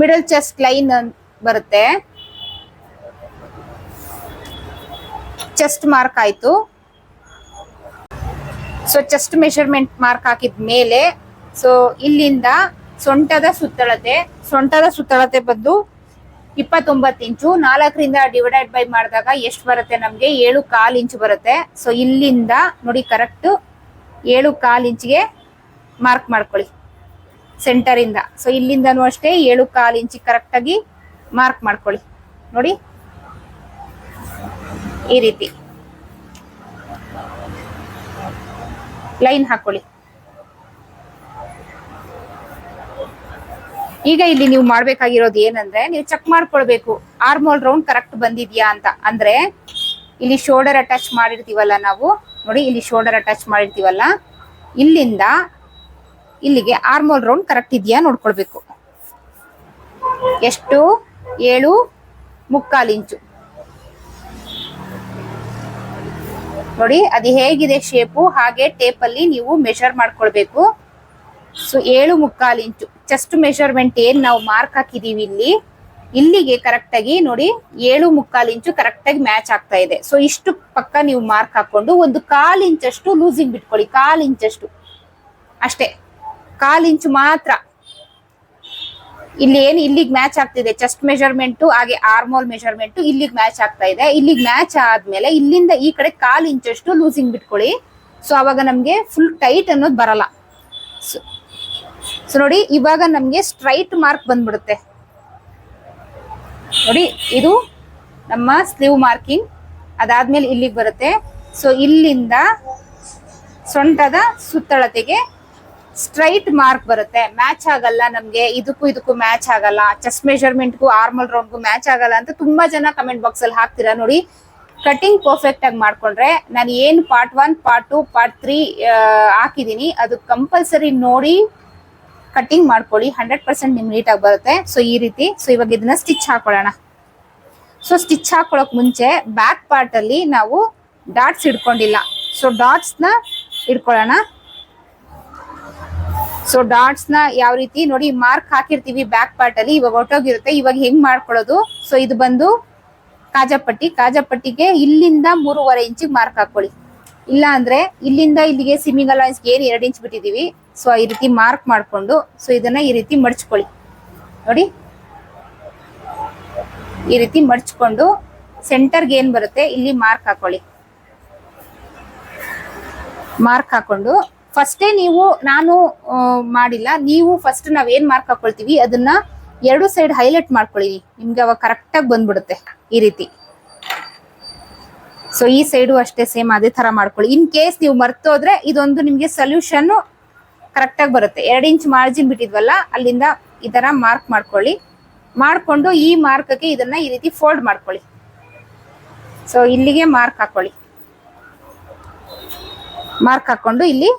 middle chest line ಬರುತ್ತೆ. ಚೆಸ್ಟ್ ಮಾರ್ಕ್ ಆಯ್ತು. ಸೊ ಚೆಸ್ಟ್ ಮೆಷರ್ಮೆಂಟ್ ಮಾರ್ಕ್ ಹಾಕಿದ ಮೇಲೆ ಸೊ ಇಲ್ಲಿಂದ ಸೊಂಟದ ಸುತ್ತಳತೆ ಸೊಂಟದ ಸುತ್ತಳತೆ ಬಂದು ಇಪ್ಪತ್ತೊಂಬತ್ತು ಇಂಚು ನಾಲ್ಕರಿಂದ ಡಿವೈಡೆಡ್ ಬೈ ಮಾಡಿದಾಗ ಎಷ್ಟು ಬರುತ್ತೆ ನಮಗೆ? ಏಳು ಕಾಲ್ ಇಂಚು ಬರುತ್ತೆ. ಸೊ ಇಲ್ಲಿಂದ ನೋಡಿ ಕರೆಕ್ಟ್ ಏಳು ಕಾಲ್ ಇಂಚಿಗೆ ಮಾರ್ಕ್ ಮಾಡ್ಕೊಳ್ಳಿ. ಸೆಂಟರ್ ಇಂದ ಸೊ ಇಲ್ಲಿಂದನೂ ಅಷ್ಟೇ ಏಳು ಕಾಲು ಇಂಚಿಗೆ ಕರೆಕ್ಟಾಗಿ ಮಾರ್ಕ್ ಮಾಡ್ಕೊಳ್ಳಿ. ನೋಡಿ. ಈ ರೀತಿ. ಲೈನ್ ಹಾಕೊಳ್ಳಿ. ಈಗ ಇಲ್ಲಿ ನೀವು ಮಾಡ್ಬೇಕಾಗಿರೋದು ಏನಂದ್ರೆ, ನೀವು ಚೆಕ್ ಮಾಡ್ಕೊಳ್ಬೇಕು. ಆರ್ಮೋಲ್ ರೌಂಡ್ ಕರೆಕ್ಟ್ ಬಂದಿದ್ಯಾ ಅಂತ. ಅಂದ್ರೆ, ಇಲ್ಲಿ ಶೋಲ್ಡರ್ ಅಟ್ಯಾಚ್ ಮಾಡಿರ್ತೀವಲ್ಲ ನಾವು. ನೋಡಿ, ಇಲ್ಲಿ ಶೋಲ್ಡರ್ ಅಟ್ಯಾಚ್ ಮಾಡಿರ್ತೀವಲ್ಲ. ಇಲ್ಲಿಂದ ಇಲ್ಲಿಗೆ ಆರ್ಮೋಲ್ ರೌಂಡ್ ಕರೆಕ್ಟ್ ಇದೆಯಾ ನೋಡ್ಕೊಳ್ಬೇಕು. ಎಷ್ಟು? ಏಳು, ಮುಕ್ಕಾಲು ಇಂಚು. ನೋಡಿ, ಅದು ಹೇಗಿದೆ ಶೇಪು ಹಾಗೆ ಟೇಪ್ ಅಲ್ಲಿ ನೀವು ಮೆಷರ್ ಮಾಡ್ಕೊಳ್ಬೇಕು. ಸೊ ಏಳು ಮುಕ್ಕಾಲು ಇಂಚು. ಚೆಸ್ಟ್ ಮೆಷರ್ಮೆಂಟ್ ಏನ್ ನಾವು ಮಾರ್ಕ್ ಹಾಕಿದೀವಿ ಇಲ್ಲಿ. ಇಲ್ಲಿಗೆ ಕರೆಕ್ಟ್ ಆಗಿ ನೋಡಿ ಏಳು ಮುಕ್ಕಾಲು ಇಂಚು ಕರೆಕ್ಟ್ ಆಗಿ ಮ್ಯಾಚ್ ಆಗ್ತಾ ಇದೆ. ಸೊ ಇಷ್ಟು ಪಕ್ಕ ನೀವು ಮಾರ್ಕ್ ಹಾಕೊಂಡು ಒಂದು ಕಾಲು ಇಂಚಷ್ಟು ಲೂಸಿಂಗ್ ಬಿಟ್ಕೊಳ್ಳಿ. ಕಾಲು ಇಂಚಷ್ಟು. ಅಷ್ಟೇ. ಕಾಲು ಇಂಚು ಮಾತ್ರ. ಇಲ್ಲಿ ಏನು ಇಲ್ಲಿಗೆ ಮ್ಯಾಚ್ ಆಗ್ತಿದೆ. ಚೆಸ್ಟ್ ಮೆಷರ್ಮೆಂಟು ಹಾಗೆ ಆರ್ಮೋಲ್ ಮೆಷರ್ಮೆಂಟು ಇಲ್ಲಿಗೆ ಮ್ಯಾಚ್ ಆಗ್ತಾ ಇದೆ. ಇಲ್ಲಿಗೆ ಮ್ಯಾಚ್ ಆದ್ಮೇಲೆ ಇಲ್ಲಿಂದ ಈ ಕಡೆ ಕಾಲು ಇಂಚಷ್ಟು ಲೂಸಿಂಗ್ ಬಿಟ್ಕೊಳ್ಳಿ. ಸೊ ಅವಾಗ ನಮಗೆ ಫುಲ್ ಟೈಟ್ ಅನ್ನೋದು ಬರಲ್ಲ. ಸೊ ನೋಡಿ, ಇವಾಗ ನಮ್ಗೆ ಸ್ಟ್ರೈಟ್ ಮಾರ್ಕ್ ಬಂದ್ಬಿಡುತ್ತೆ. ನೋಡಿ, ಇದು ನಮ್ಮ ಸ್ಲೀವ್ ಮಾರ್ಕಿಂಗ್ ಅದಾದ್ಮೇಲೆ ಇಲ್ಲಿಗೆ ಬರುತ್ತೆ. ಸೊ ಇಲ್ಲಿಂದ ಸೊಂಟದ ಸುತ್ತಳತೆಗೆ ಸ್ಟ್ರೈಟ್ ಮಾರ್ಕ್ ಬರುತ್ತೆ. ಮ್ಯಾಚ್ ಆಗಲ್ಲ ನಮ್ಗೆ. ಇದಕ್ಕೂ ಇದಕ್ಕೂ ಮ್ಯಾಚ್ ಆಗಲ್ಲ. ಚೆಸ್ಟ್ ಮೆಷರ್ಮೆಂಟ್ಗೂ ಆರ್ಮಲ್ ರೌಂಡ್ಗೂ ಮ್ಯಾಚ್ ಆಗಲ್ಲ ಅಂತ ತುಂಬಾ ಜನ ಕಮೆಂಟ್ ಬಾಕ್ಸ್ ಅಲ್ಲಿ ಹಾಕ್ತೀರಾ ನೋಡಿ. ಕಟಿಂಗ್ ಪರ್ಫೆಕ್ಟ್ ಆಗಿ ಮಾಡ್ಕೊಂಡ್ರೆ ನಾನು ಏನು part one part two part three ಹಾಕಿದ್ದೀನಿ ಅದು ಕಂಪಲ್ಸರಿ ನೋಡಿ ಕಟಿಂಗ್ ಮಾಡ್ಕೊಳ್ಳಿ. ಹಂಡ್ರೆಡ್ ಪರ್ಸೆಂಟ್ ನಿಮ್ಗೆ ನೀಟಾಗಿ ಬರುತ್ತೆ. ಸೊ ಈ ರೀತಿ. ಸೊ ಇವಾಗ ಇದನ್ನ ಸ್ಟಿಚ್ ಹಾಕೊಳ್ಳೋಣ. ಸೊ ಸ್ಟಿಚ್ ಹಾಕೊಳ್ಳೋಕೆ ಮುಂಚೆ ಬ್ಯಾಕ್ ಪಾರ್ಟ್ ಅಲ್ಲಿ ನಾವು ಡಾಟ್ಸ್ ಇಡ್ಕೊಂಡಿಲ್ಲ ಸೊ ಡಾಟ್ಸ್ನ ಇಡ್ಕೊಳ್ಳೋಣ ಸೊ ಡಾಟ್ಸ್ನ ಯಾವ ರೀತಿ? ನೋಡಿ ಮಾರ್ಕ್ ಹಾಕಿರ್ತೀವಿ ಬ್ಯಾಕ್ ಪಾರ್ಟ್ ಅಲ್ಲಿ. ಇವಾಗ ಒಟ್ಟೋಗಿರುತ್ತೆ. ಇವಾಗ ಹೆಂಗ್ ಮಾಡ್ಕೊಳ್ಳೋದು? ಸೊ ಇದು ಬಂದು ಕಾಜಾಪಟ್ಟಿ. ಕಾಜಾಪಟ್ಟಿಗೆ ಇಲ್ಲಿಂದ ಮೂರುವರೆ ಇಂಚಿಗೆ ಮಾರ್ಕ್ ಹಾಕೊಳ್ಳಿ. ಇಲ್ಲ ಅಂದ್ರೆ ಇಲ್ಲಿಂದ ಇಲ್ಲಿಗೆ ಸಿಮ್ಮಿಂಗ್ ಅಲೋಯನ್ಸ್ ಏನು ಎರಡು ಇಂಚ್ ಬಿಟ್ಟಿದೀವಿ ಸೊ ಈ ರೀತಿ ಮಾರ್ಕ್ ಮಾಡ್ಕೊಂಡು ಸೊ ಇದನ್ನ ಈ ರೀತಿ ಮಡ್ಚ್ಕೊಳ್ಳಿ. ನೋಡಿ. ಈ ರೀತಿ ಮಡ್ಚ್ಕೊಂಡು ಸೆಂಟರ್ಗೆ ಏನು ಬರುತ್ತೆ? ಇಲ್ಲಿ ಮಾರ್ಕ್ ಹಾಕೊಳ್ಳಿ. ಮಾರ್ಕ್ ಹಾಕೊಂಡು ಫಸ್ಟೇ ನೀವು, ನಾನು ಮಾಡಿಲ್ಲ. ನೀವು ಫಸ್ಟ್ ನಾವ್ ಏನ್ ಮಾರ್ಕ್ ಹಾಕೊಳ್ತೀವಿ? ಅದನ್ನ ಎರಡು ಸೈಡ್ ಹೈಲೈಟ್ ಮಾಡ್ಕೊಳ್ಳಿ. ನಿಮ್ಗೆ ಅವಾಗ ಕರೆಕ್ಟಾಗಿ ಬಂದ್ಬಿಡುತ್ತೆ ಈ ರೀತಿ. ಸೊ ಈ ಸೈಡು ಅಷ್ಟೇ ಸೇಮ್ ಅದೇ ತರ ಮಾಡ್ಕೊಳ್ಳಿ. ಇನ್ ಕೇಸ್ ನೀವು ಮರ್ತೋದ್ರೆ, ಇದೊಂದು ನಿಮ್ಗೆ ಸೊಲ್ಯೂಷನ್ ಕರೆಕ್ಟ್ ಆಗಿ ಬರುತ್ತೆ. ಎರಡು ಇಂಚ್ ಮಾರ್ಜಿನ್ ಬಿಟ್ಟಿದ್ವಲ್ಲ, ಅಲ್ಲಿಂದ ಈ ತರ ಮಾರ್ಕ್ ಮಾಡ್ಕೊಳ್ಳಿ. ಮಾಡ್ಕೊಂಡು ಈ ಮಾರ್ಕ್ಗೆ ಇದನ್ನ ಈ ರೀತಿ ಫೋಲ್ಡ್ ಮಾಡ್ಕೊಳ್ಳಿ. ಸೊ ಇಲ್ಲಿಗೆ ಮಾರ್ಕ್ ಹಾಕೊಳ್ಳಿ. ಮಾರ್ಕ್ ಹಾಕೊಂಡು ಇಲ್ಲಿ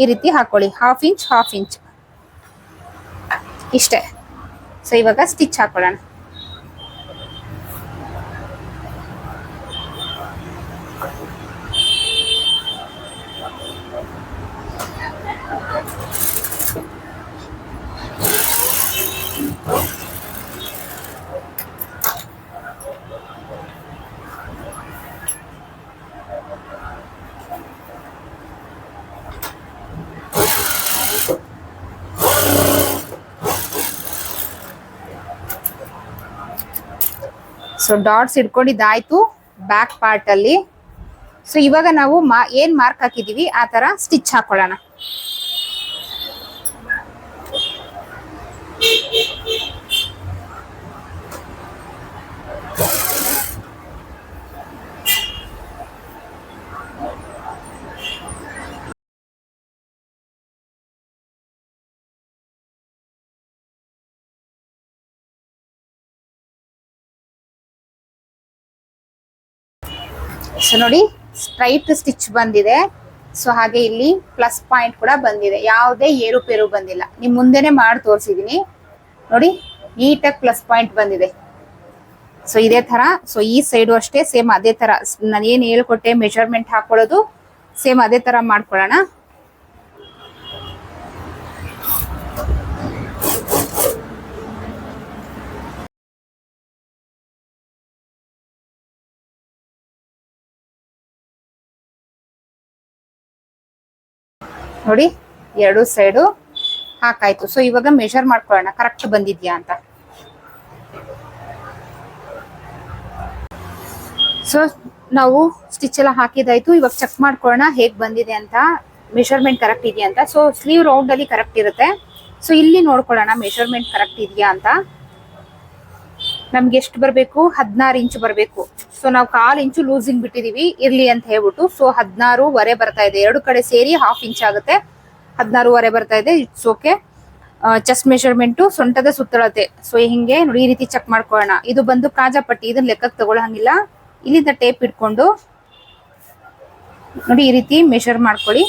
ಈ ರೀತಿ ಹಾಕೊಳ್ಳಿ. ಹಾಫ್ ಇಂಚ್ ಹಾಫ್ ಇಂಚ್ ಇಷ್ಟೇ. ಸೊ ಇವಾಗ ಸ್ಟಿಚ್ ಹಾಕೊಳ್ಳೋಣ. ಸೊ ಡಾಟ್ಸ್ ಇಟ್ಕೊಂಡಿದ್ದಾಯ್ತು ಬ್ಯಾಕ್ ಪಾರ್ಟ್ ಅಲ್ಲಿ. ಸೊ ಇವಾಗ ನಾವು ಮಾ, ಏನ್ ಮಾರ್ಕ್ ಹಾಕಿದೀವಿ? ಆ ತರ ಸ್ಟಿಚ್ ಹಾಕೊಳ್ಳೋಣ. ಸೊ ನೋಡಿ ಸ್ಟ್ರೈಟ್ ಸ್ಟಿಚ್ ಬಂದಿದೆ. ಸೊ ಹಾಗೆ ಇಲ್ಲಿ ಪ್ಲಸ್ ಪಾಯಿಂಟ್ ಕೂಡ ಬಂದಿದೆ. ಯಾವುದೇ ಏರುಪೇರು ಬಂದಿಲ್ಲ. ನಿಮ್ ಮುಂದೆನೆ ಮಾಡಿ ತೋರಿಸಿದೀನಿ. ನೋಡಿ ನೀಟಾಗಿ ಪ್ಲಸ್ ಪಾಯಿಂಟ್ ಬಂದಿದೆ. ಸೊ ಇದೇ ತರ. ಸೊ ಈ ಸೈಡು ಅಷ್ಟೇ ಸೇಮ್ ಅದೇ ತರ. ನಾನು ಏನ್ ಹೇಳ್ಕೊಟ್ಟೆ ಮೆಜರ್ಮೆಂಟ್ ಹಾಕೊಳ್ಳೋದು ಸೇಮ್ ಅದೇ ತರ ಮಾಡ್ಕೊಳ್ಳೋಣ. ನೋಡಿ, ಎರಡು ಸೈಡು ಹಾಕಾಯ್ತು. ಸೊ ಇವಾಗ ಮೆಷರ್ ಮಾಡ್ಕೊಳ್ಳೋಣ. ಕರೆಕ್ಟ್ ಬಂದಿದ್ಯಾ ಅಂತ. ಸೊ ನಾವು ಸ್ಟಿಚ್ ಎಲ್ಲ ಹಾಕಿದಾಯ್ತು ಇವಾಗ ಚೆಕ್ ಮಾಡ್ಕೊಳ್ಳೋಣ ಹೇಗ್ ಬಂದಿದೆ ಅಂತ. ಮೆಷರ್ಮೆಂಟ್ ಕರೆಕ್ಟ್ ಇದೆಯಾ ಅಂತ. ಸೊ ಸ್ಲೀವ್ ರೌಂಡ್ ಅಲ್ಲಿ ಕರೆಕ್ಟ್ ಇರುತ್ತೆ. ಸೊ ಇಲ್ಲಿ ನೋಡ್ಕೊಳ್ಳೋಣ ಮೆಷರ್ಮೆಂಟ್ ಕರೆಕ್ಟ್ ಇದೆಯಾ ಅಂತ. ನಮ್ಗೆ ಎಷ್ಟು ಬರಬೇಕು? ಹದಿನಾರು ಇಂಚ್ ಬರಬೇಕು. ಸೊ ನಾವು ಕಾಲ್ ಇಂಚು ಲೂಸಿಂಗ್ ಬಿಟ್ಟಿದೀವಿ. ಇರ್ಲಿ ಅಂತ ಹೇಳ್ಬಿಟ್ಟು. ಸೊ ಹದಿನಾರೂವರೆ ಬರ್ತಾ ಇದೆ. ಎರಡು ಕಡೆ ಸೇರಿ ಹಾಫ್ ಇಂಚ್ ಆಗುತ್ತೆ. ಹದಿನಾರೂವರೆ ಬರ್ತಾ ಇದೆ. ಇಟ್ಸ್ ಓಕೆ ಚೆಸ್ಟ್ ಮೆಷರ್ಮೆಂಟು ಸೊಂಟದ ಸುತ್ತಳತೆ. ಸೊ ಹಿಂಗೆ ನೋಡಿ, ಈ ರೀತಿ ಚೆಕ್ ಮಾಡ್ಕೊಳ್ಳೋಣ. ಇದು ಬಂದು ಕಾಜಾಪಟ್ಟಿ. ಇದನ್ನ ಲೆಕ್ಕಕ್ಕೆ ತಗೊಳ್ಳೋ ಹಂಗಿಲ್ಲ ಇಲ್ಲಿಂದ ಟೇಪ್ ಇಟ್ಕೊಂಡು ನೋಡಿ, ಈ ರೀತಿ ಮೆಷರ್ ಮಾಡ್ಕೊಳ್ಳಿ.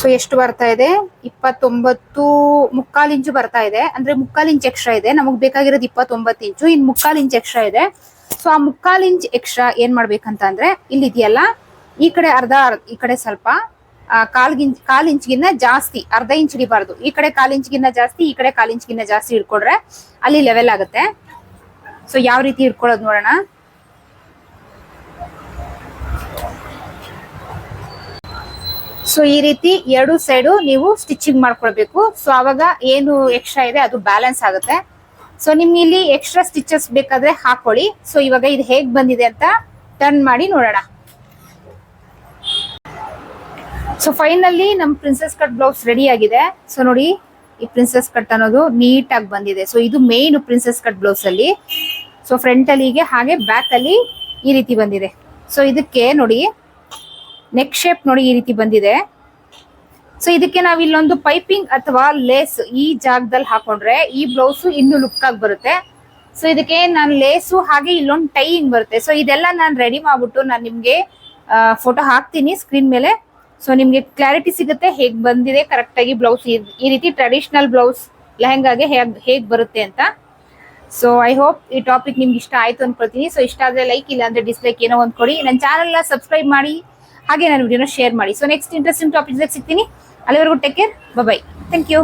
ಸೊ ಎಷ್ಟು ಬರ್ತಾ ಇದೆ? ಇಪ್ಪತ್ತೊಂಬತ್ತು ಮುಕ್ಕಾಲ್ ಇಂಚು ಬರ್ತಾ ಇದೆ. ಅಂದ್ರೆ ಮುಕ್ಕಾಲ್ ಇಂಚ್ ಎಕ್ಸ್ಟ್ರಾ ಇದೆ. ನಮಗ್ ಬೇಕಾಗಿರೋದು ಇಪ್ಪತ್ತೊಂಬತ್ತು ಇಂಚು. ಇನ್ ಮುಕ್ಕಾಲ್ ಇಂಚ್ ಎಕ್ಸ್ಟ್ರಾ ಇದೆ. ಸೊ ಆ ಮುಕ್ಕಾಲ್ ಇಂಚ್ ಎಕ್ಸ್ಟ್ರಾ ಏನ್ ಮಾಡ್ಬೇಕಂತ ಅಂದ್ರೆ ಇಲ್ಲಿ ಇದೆಯಲ್ಲ ಈ ಕಡೆ ಅರ್ಧ ಈ ಕಡೆ ಸ್ವಲ್ಪ ಕಾಲ್ಗಿಂಚ್ ಕಾಲ್ ಗಿಂಚ್, ಕಾಲ್ ಇಂಚ್ಗಿನ್ನ ಜಾಸ್ತಿ, ಅರ್ಧ ಇಂಚ್ ಹಿಡಿಬಾರ್ದು. ಈ ಕಡೆ ಕಾಲ್ ಇಂಚ್ಗಿನ್ನ ಜಾಸ್ತಿ, ಈ ಕಡೆ ಕಾಲ್ ಇಂಚ್ಗಿನ್ನ ಜಾಸ್ತಿ ಹಿಡ್ಕೊಂಡ್ರೆ ಅಲ್ಲಿ ಲೆವೆಲ್ ಆಗುತ್ತೆ. ಸೊ ಯಾವ ರೀತಿ ಹಿಡ್ಕೊಳ್ಳೋದು ನೋಡೋಣ. ಸೊ ಈ ರೀತಿ ಎರಡು ಸೈಡು ನೀವು ಸ್ಟಿಚಿಂಗ್ ಮಾಡ್ಕೊಳ್ಬೇಕು. ಸೊ ಅವಾಗ ಏನು ಎಕ್ಸ್ಟ್ರಾ ಇದೆ, ಅದು ಬ್ಯಾಲೆನ್ಸ್ ಆಗುತ್ತೆ. ಸೊ ನಿಮ್ಗೆ ಇಲ್ಲಿ ಎಕ್ಸ್ಟ್ರಾ ಸ್ಟಿಚಸ್ ಬೇಕಾದ್ರೆ ಹಾಕೊಳ್ಳಿ. ಸೊ ಇವಾಗ ಇದು ಹೇಗ್ ಬಂದಿದೆ ಅಂತ ಟರ್ನ್ ಮಾಡಿ ನೋಡೋಣ. ಸೊ ಫೈನಲಿ ನಮ್ಮ ಪ್ರಿನ್ಸೆಸ್ ಕಟ್ ಬ್ಲೌಸ್ ರೆಡಿ ಆಗಿದೆ. ಸೊ ನೋಡಿ, ಈ ಪ್ರಿನ್ಸೆಸ್ ಕಟ್ ಅನ್ನೋದು ನೀಟಾಗಿ ಬಂದಿದೆ. ಸೊ ಇದು ಮೇನ್ ಪ್ರಿನ್ಸೆಸ್ ಕಟ್ ಬ್ಲೌಸ್ ಅಲ್ಲಿ. ಸೊ ಫ್ರಂಟ್ ಅಲ್ಲಿ ಹೀಗೆ, ಹಾಗೆ ಬ್ಯಾಕ್ ಅಲ್ಲಿ ಈ ರೀತಿ ಬಂದಿದೆ. ಸೊ ಇದಕ್ಕೆ ನೋಡಿ ನೆಕ್ ಶೇಪ್ ನೋಡಿ ಈ ರೀತಿ ಬಂದಿದೆ. ಸೊ ಇದಕ್ಕೆ ನಾವ್ ಇಲ್ಲೊಂದು ಪೈಪಿಂಗ್ ಅಥವಾ ಲೇಸ್ ಈ ಜಾಗದಲ್ಲಿ ಹಾಕೊಂಡ್ರೆ ಈ ಬ್ಲೌಸ್ ಇನ್ನು ಲುಕ್ ಆಗಿ ಬರುತ್ತೆ. ಸೊ ಇದಕ್ಕೆ ನಾನು ಲೇಸು ಹಾಗೆ ಇಲ್ಲೊಂದು ಟೈಯಿಂಗ್ ಬರುತ್ತೆ. ಸೊ ಇದೆಲ್ಲ ನಾನು ರೆಡಿ ಮಾಡ್ಬಿಟ್ಟು ನಾನು ನಿಮ್ಗೆ ಫೋಟೋ ಹಾಕ್ತೀನಿ ಸ್ಕ್ರೀನ್ ಮೇಲೆ. ಸೊ ನಿಮ್ಗೆ ಕ್ಲಾರಿಟಿ ಸಿಗುತ್ತೆ ಹೇಗ್ ಬಂದಿದೆ ಕರೆಕ್ಟ್ ಆಗಿ ಬ್ಲೌಸ್ ಈ ರೀತಿ ಟ್ರೆಡಿಷನಲ್ ಬ್ಲೌಸ್ ಲೆಹೆಂಗಾಗೆ ಹೇಗ್, ಹೇಗೆ ಬರುತ್ತೆ ಅಂತ. ಸೊ ಐ ಹೋಪ್ ಈ ಟಾಪಿಕ್ ನಿಮ್ಗೆ ಇಷ್ಟ ಆಯ್ತು ಅನ್ಕೊಳ್ತೀನಿ. ಸೊ ಇಷ್ಟ ಆದ್ರೆ ಲೈಕ್ ಇಲ್ಲ ಅಂದ್ರೆ ಡಿಸ್ಲೈಕ್ ಏನೋ ಒಂದ್ ಕೊಡಿ. ನನ್ನ ಚಾನಲ್ ಸಬ್ಸ್ಕ್ರೈಬ್ ಮಾಡಿ. ಹಾಗೆ ನಾನು ವಿಡಿಯೋನ ಶೇರ್ ಮಾಡಿ. ಸೊ ನೆಕ್ಸ್ಟ್ ಇಂಟ್ರೆಸ್ಟಿಂಗ್ ಟಾಪಿಕ್ ಸಿಗ್ತೀನಿ. ಅಲ್ಲಿವರೆಗೂ take care bye thank you